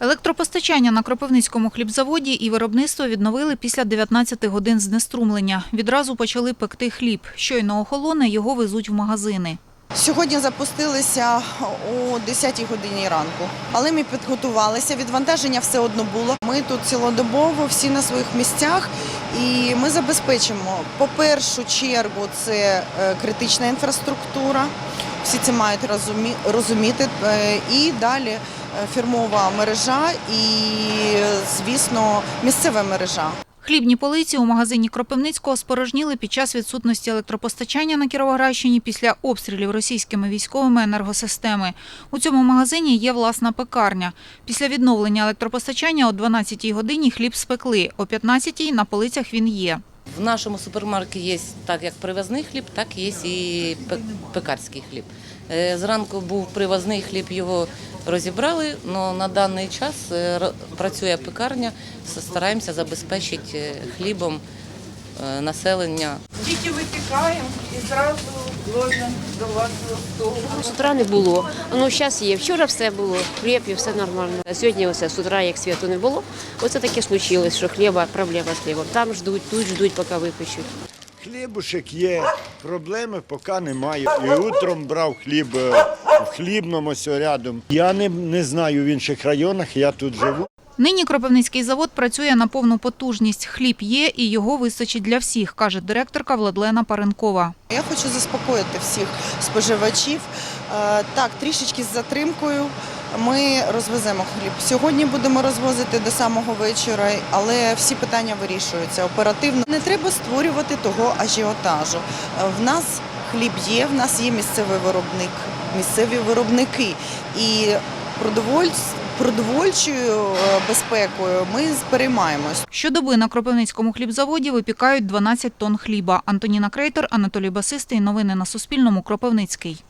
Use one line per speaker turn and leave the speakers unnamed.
Електропостачання на Кропивницькому хлібзаводі і виробництво відновили після 19 годин знеструмлення. Відразу почали пекти хліб. Щойно охолоне, його везуть в магазини.
Сьогодні запустилися о 10 годині ранку, але ми підготувалися. Відвантаження все одно було. Ми тут цілодобово, всі на своїх місцях, і ми забезпечимо по першу чергу це е, критична інфраструктура. Всі це мають розуміти. Е, І далі фірмова мережа і, звісно, місцева мережа.
Хлібні полиці у магазині Кропивницького спорожніли під час відсутності електропостачання на Кіровоградщині після обстрілів російськими військовими енергосистеми. У цьому магазині є власна пекарня. Після відновлення електропостачання о 12-й годині хліб спекли, о 15-й на полицях він є.
В нашому супермаркеті є так як привозний хліб, так є і пекарський хліб. Е, Зранку був привозний хліб, його розібрали, але на даний час е, працює пекарня, стараємося забезпечити е, хлібом населення.
Тільки випікаємо і зразу ложимо до вашого столу.
З утра не було. Ну, зараз є. Вчора все було, хліб і все нормально. А сьогодні оце з утра, як світу не було, оце таке случилось, що хліба, проблема з хлібом. Там ждуть, тут ждуть, поки випечуть.
Хлібушек є, проблеми поки немає. І утром брав хліб е, в хлібному ось рядом. Я не, не знаю в інших районах, я тут живу.
Нині Кропивницький завод працює на повну потужність. Хліб є і його вистачить для всіх, каже директорка Владлена Паренкова.
Я хочу заспокоїти всіх споживачів. Е, Так, трішечки з затримкою ми розвеземо хліб. Сьогодні будемо розвозити до самого вечора, але всі питання вирішуються оперативно. Не треба створювати того ажіотажу. В нас хліб є, в нас є місцевий виробник, місцеві виробники. І продовольсь- продовольчою е, безпекою ми переймаємось.
Щодоби на Кропивницькому хлібзаводі випікають 12 тонн хліба. Антоніна Крейтор, Анатолій Басистий. Новини на Суспільному. Кропивницький.